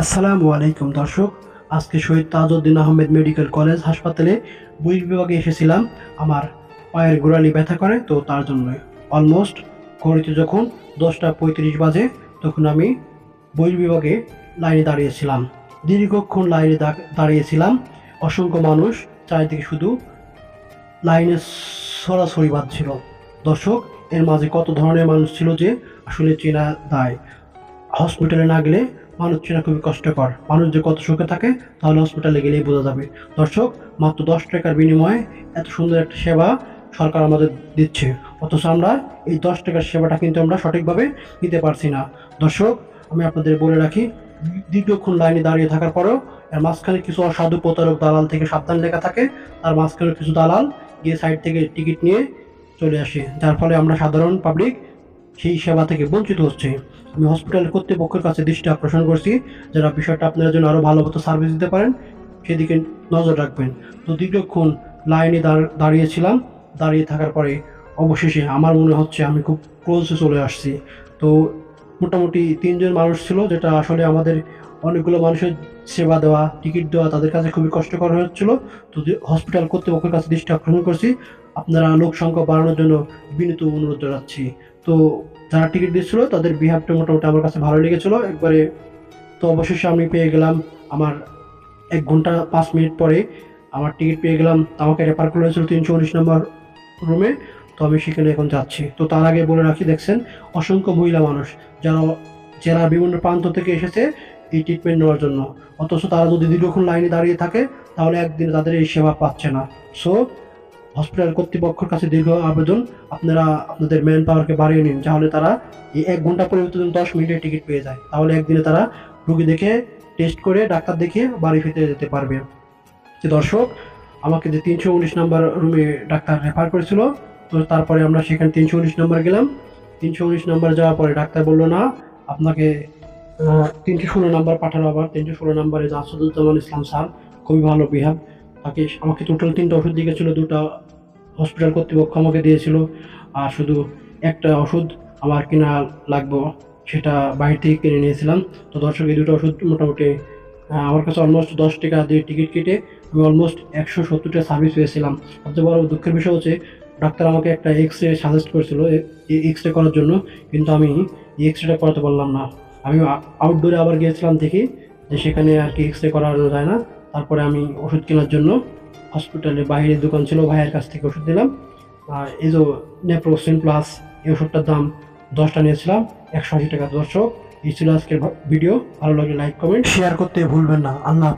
আসসালামু আলাইকুম, দর্শক। আজকে শহীদ তাজউদ্দিন আহমেদ মেডিকেল কলেজ হাসপাতালে বহির বিভাগে এসেছিলাম। আমার পায়ের গোড়ালি ব্যথা করে, তো তার জন্য অলমোস্ট ঘড়িতে যখন দশটা পঁয়ত্রিশ বাজে, তখন আমি বহির বিভাগে লাইনে দাঁড়িয়েছিলাম। দীর্ঘক্ষণ লাইনে দাঁড়িয়েছিলাম। অসংখ্য মানুষ চারিদিকে শুধু লাইনে সরাসরি বাজছিল। দর্শক, এর মাঝে কত ধরনের মানুষ ছিল যে আসলে চেনা দায়। হসপিটালে না গেলে মানুষ চেনা খুবই কষ্টকর। মানুষ যে কত সুখে থাকে, তাহলে হসপিটালে গেলেই বোঝা যাবে। দর্শক, মাত্র দশ টাকার বিনিময়ে এত সুন্দর একটা সেবা সরকার আমাদের দিচ্ছে। অথচ আমরা এই দশ টাকার সেবাটা কিন্তু আমরা সঠিকভাবে নিতে পারছি না। দর্শক, আমি আপনাদের বলে রাখি, দীর্ঘক্ষণ লাইনে দাঁড়িয়ে থাকার পরেও এর মাঝখানে কিছু অসাধু প্রতারক দালাল থেকে সাবধান লেখা থাকে। তার মাঝখানে কিছু দালাল গিয়ে সাইড থেকে টিকিট নিয়ে চলে আসে। যার ফলে আমরা সাধারণ পাবলিক সেই সেবা থেকে বঞ্চিত হচ্ছে। আমি হসপিটাল কর্তৃপক্ষের কাছে দৃষ্টি আকর্ষণ করছি। যারা বিষয়টা আপনারা জন্য আরও ভালো মতো সার্ভিস দিতে পারেন, সেদিকে নজর রাখবেন। তো দীর্ঘক্ষণ লাইনে দাঁড়- দাঁড়িয়েছিলাম। দাঁড়িয়ে থাকার পরে অবশেষে আমার মনে হচ্ছে আমি খুব ক্লোজে চলে আসছি। তো মোটামুটি তিনজন মানুষ ছিল, যেটা আসলে আমাদের অনেকগুলো মানুষের সেবা দেওয়া, টিকিট দেওয়া তাদের কাছে খুবই কষ্টকর হচ্ছিল। তো হসপিটাল কর্তৃপক্ষের কাছে দৃষ্টি আকর্ষণ করছি। আপনারা লোক সংখ্যা বাড়ানোর জন্য বিনীত অনুরোধ জানাচ্ছি। তো যারা টিকিট দিচ্ছিল, তাদের বিহেভটা মোটামুটি আমার কাছে ভালো লেগেছিলো। একবারে তো অবশেষে আমি পেয়ে গেলাম আমার এক ঘণ্টা পাঁচ মিনিট পরে আমার টিকিট পেয়ে গেলাম আমাকে রেফার করা হয়েছিল তিনশো উনিশ নম্বর রুমে তো আমি সেখানে এখন যাচ্ছি। তো তার আগে বলে রাখি, দেখছেন, অসংখ্য মহিলা মানুষ যারা জেলার বিভিন্ন প্রান্ত থেকে এসেছে এই ট্রিটমেন্ট নেওয়ার জন্য। অথচ তারা যদি দীর্ঘক্ষণ লাইনে দাঁড়িয়ে থাকে, তাহলে একদিন তাদের এই সেবা পাচ্ছে না। সো হসপিটাল কর্তৃপক্ষের কাছে দীর্ঘ আবেদন। আপনারা আপনাদের ম্যান পাওয়ারকে বাড়িয়ে নিন, তাহলে তারা এই এক ঘণ্টা পরিবর্তে দশ মিনিটের টিকিট পেয়ে যায়, তাহলে একদিনে তারা রুগী দেখে টেস্ট করে ডাক্তার দেখিয়ে বাড়ি ফিরে যেতে পারবে। যে দর্শক, আমাকে যে তিনশো উনিশ নাম্বার রুমে ডাক্তার রেফার করেছিল, তো তারপরে আমরা সেখানে তিনশো উনিশ নাম্বার গেলাম। তিনশো উনিশ নাম্বার যাওয়ার পরে ডাক্তার বলল, না, আপনাকে তিনশো ষোলো নাম্বার পাঠানো আবার। তিনশো ষোলো নাম্বারে যে আসাদুজ্জামান ইসলাম স্যার, খুবই ভালো বিহাব তাকে আমাকে টোটাল তিনটা ওষুধ দিয়েছিল, দুটা হসপিটাল কর্তৃপক্ষ আমাকে দিয়েছিল, আর শুধু একটা ওষুধ আমার কেনা লাগবে সেটা বাইরে থেকে কিনে নিয়েছিলাম। তো দর্শক, এই দুটো ওষুধ মোটামুটি আমার কাছে অলমোস্ট দশ টাকা দিয়ে টিকিট কেটে আমি অলমোস্ট একশো সত্তরটা সার্ভিস পেয়েছিলাম। সবচেয়ে বড় দুঃখের বিষয় হচ্ছে ডাক্তার আমাকে একটা এক্স রে সাজেস্ট করেছিল এক্স রে করার জন্য, কিন্তু আমি এক্স রেটা করাতে পারলাম না। আমি আউটডোরে আবার গিয়েছিলাম দেখি, যে সেখানে আর কি এক্স রে করানো যায় না। তারপরে আমি ওষুধ কেনার জন্য হসপিটালে বাইরে দোকান ছিল, ভাইয়ের কাছ থেকে ওষুধ দিলাম আর এই যে নেপ্রোসিন প্লাস এই ওষুধটার দাম দশটা নিয়েছিলাম, একশো আশি টাকা। দর্শক, এই ছিল আজকের ভিডিও ভালো লাগে লাইক কমেন্ট শেয়ার করতে ভুলবেন না। আল্লাহ